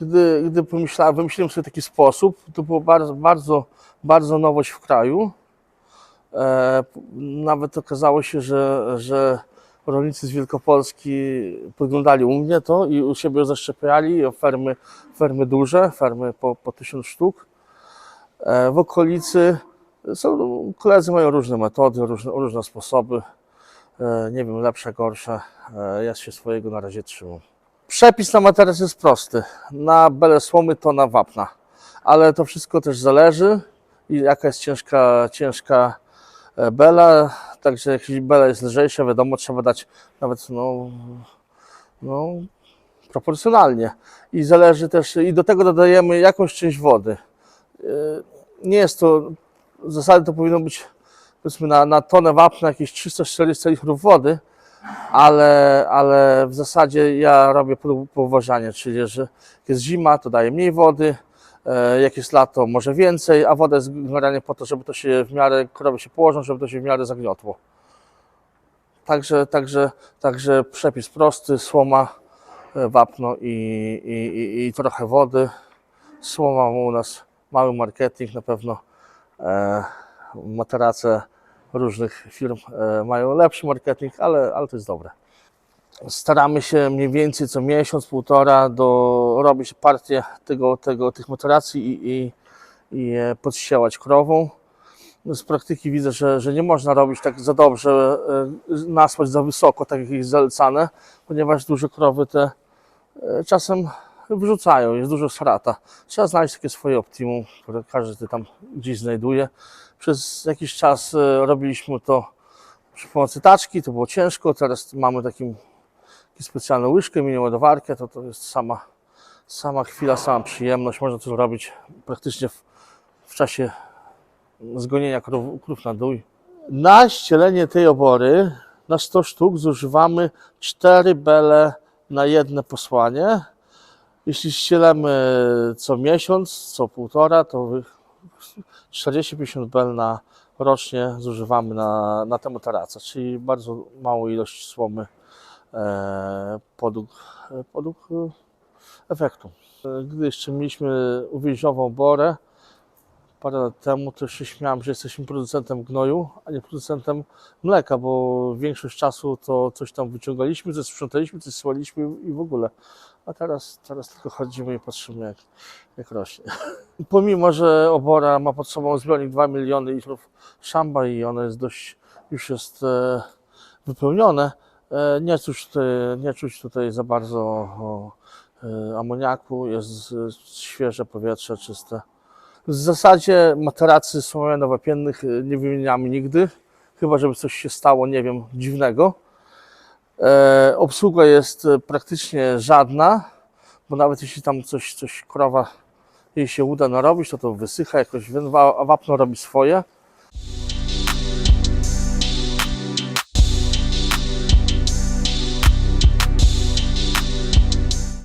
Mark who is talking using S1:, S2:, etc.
S1: gdy, gdy pomyślałem, wymyśliłem sobie taki sposób, to było bardzo, bardzo, bardzo nowość w kraju. E, nawet okazało się, że, że rolnicy z Wielkopolski podglądali u mnie to i u siebie zaszczepiali, fermy, fermy duże, fermy po, po tysiąc sztuk. E, w okolicy są, koledzy mają różne metody, różne, różne sposoby. E, nie wiem, lepsze, gorsze. E, ja się swojego na razie trzymam. Przepis na materac jest prosty. Na belę słomy to na wapna. Ale to wszystko też zależy jaka jest ciężka, ciężka e, bela. Także jeśli bela jest lżejsza, wiadomo, trzeba dać nawet no, no, proporcjonalnie. I zależy też, i do tego dodajemy jakąś część wody. E, Nie jest to, w zasadzie to powinno być powiedzmy na, na tonę wapna jakieś 340 litrów wody, ale, ale w zasadzie ja robię po- poważanie, czyli że jak jest zima, to daję mniej wody, e, jak jest lato, może więcej, a woda jest generalnie po to, żeby to się w miarę, krowy się położą, żeby to się w miarę zagniotło. Także, także, także przepis prosty, słoma, e, wapno i, i, i, i trochę wody. Słoma u nas mały marketing, na pewno e, materace różnych firm e, mają lepszy marketing, ale, ale to jest dobre. Staramy się mniej więcej co miesiąc, półtora do, robić partię tego, tego, tych materacji i, i, i krową. Z praktyki widzę, że, że nie można robić tak za dobrze, e, nasłać za wysoko, tak jak jest zalecane, ponieważ duże krowy te e, czasem wyrzucają, jest dużo strata. Trzeba znaleźć takie swoje optimum, które każdy tam gdzieś znajduje. Przez jakiś czas e, robiliśmy to przy pomocy taczki, to było ciężko, teraz mamy takim, taką specjalną łyżkę, mini ładowarkę, to, to jest sama, sama chwila, sama przyjemność. Można to robić praktycznie w, w czasie zgonienia krów, krów na dół. Na ścielenie tej obory na 100 sztuk zużywamy 4 bele na jedne posłanie. Jeśli ścielemy co miesiąc, co półtora, to wy- 40-50 bel na rocznie zużywamy na, na tę czyli bardzo małą ilość słomy e, podług, e, podług e, efektu. E, Gdy jeszcze mieliśmy uwięziową borę, parę lat temu, to się śmiałem, że jesteśmy producentem gnoju, a nie producentem mleka, bo większość czasu to coś tam wyciągaliśmy, coś sprzątaliśmy, coś słaliśmy i w ogóle. A teraz, teraz tylko chodzimy i patrzymy, jak, jak rośnie. Pomimo, że obora ma pod sobą zbiornik 2 miliony litrów szamba i ono jest dość, już jest e, wypełnione, e, nie, czuć tutaj, nie czuć tutaj za bardzo e, amoniaku, jest świeże powietrze, czyste. W zasadzie materacy słomiano-wapiennych e, nie wymieniamy nigdy, chyba żeby coś się stało, nie wiem, dziwnego. E, obsługa jest e, praktycznie żadna, bo nawet jeśli tam coś, coś krowa jej się uda narobić, to to wysycha jakoś, wa- wapno robi swoje.